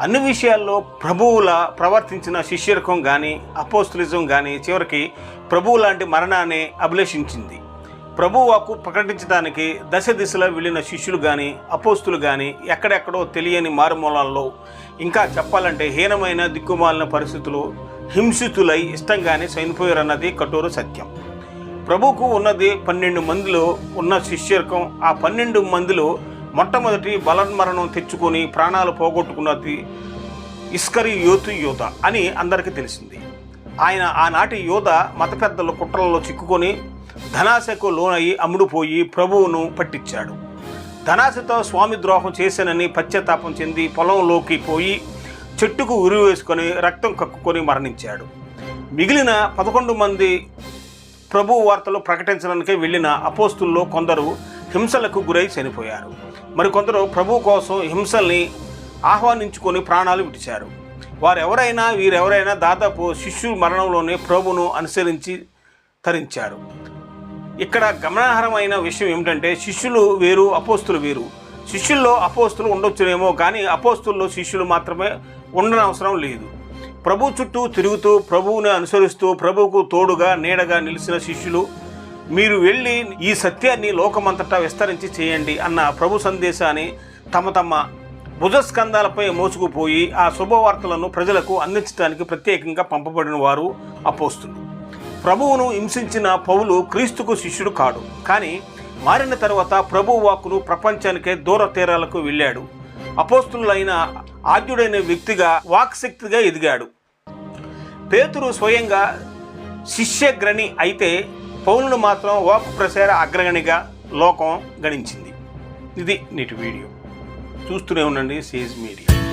అన్ని విషయాల్లో ప్రభువుల ప్రవర్తించిన శిష్యరకం కానీ అపోస్తులిజం కానీ చివరికి ప్రభువు లాంటి మరణాన్ని అభిలషించింది. ప్రభు ప్రకటించడానికి దశ దిశలో వెళ్ళిన శిష్యులు కానీ అపోస్తులు కానీ ఎక్కడెక్కడో తెలియని మారుమూలాల్లో ఇంకా చెప్పాలంటే హీనమైన దిక్కుమాలిన పరిస్థితులు హింసితులై ఇష్టంగానే చనిపోయారన్నది కఠోర సత్యం. ప్రభువుకు ఉన్నది పన్నెండు మందిలో ఉన్న శిష్యరకం ఆ పన్నెండు మందిలో మొట్టమొదటి బలన్మరణం తెచ్చుకొని ప్రాణాలు పోగొట్టుకున్నది ఇస్కరి యోతు యోధ అని అందరికీ తెలిసింది. ఆయన ఆనాటి యోధ మత పెద్దల కుట్రలలో చిక్కుకొని ధనాశకు లోనయి అమ్ముడుపోయి ప్రభువును పట్టించాడు. ధనాశతో స్వామి ద్రోహం చేశానని పశ్చాత్తాపం చెంది పొలంలోకి పోయి చెట్టుకు ఉరి వేసుకొని రక్తం కక్కుకొని మరణించాడు. మిగిలిన పదకొండు మంది ప్రభు వార్తలు ప్రకటించడానికే వెళ్ళిన అపోస్తుల్లో కొందరు హింసలకు గురై చనిపోయారు. మరికొందరు ప్రభు కోసం హింసల్ని ఆహ్వానించుకొని ప్రాణాలు విడిచారు. వారెవరైనా వీరెవరైనా దాదాపు శిష్యు మరణంలోనే ప్రభును అనుసరించి తరించారు. ఇక్కడ గమనార్హమైన విషయం ఏమిటంటే శిష్యులు వేరు అపోస్తులు వేరు. శిష్యుల్లో అపోస్తులు ఉండొచ్చునేమో కానీ అపోస్తుల్లో శిష్యులు మాత్రమే ఉండనవసరం లేదు. ప్రభు చుట్టూ తిరుగుతూ ప్రభువుని అనుసరిస్తూ ప్రభువుకు తోడుగా నీడగా నిలిచిన శిష్యులు మీరు వెళ్ళి ఈ సత్యాన్ని లోకమంతటా విస్తరించి చేయండి అన్న ప్రభు సందేశాన్ని తమ తమ భుజస్కంధాలపై మోసుకుపోయి ఆ శుభవార్తలను ప్రజలకు అందించడానికి ప్రత్యేకంగా పంపబడిన వారు అపోస్తులు. ప్రభువును హింసించిన పౌలు క్రీస్తుకు శిష్యుడు కాడు. కానీ మారిన తర్వాత ప్రభు వాక్కును ప్రపంచానికే దూర తీరాలకు వెళ్ళాడు. అపోస్తులైన ఆద్యుడైన వ్యక్తిగా వాక్శక్తిగా ఎదిగాడు. పేతురు స్వయంగా శిష్యగ్రణి అయితే పౌలును మాత్రం వాక్ ప్రసార అగ్రగణిగా లోకం గణించింది. ఇది నేటి వీడియో. చూస్తూనే ఉండండి సేజ్ మీడియా.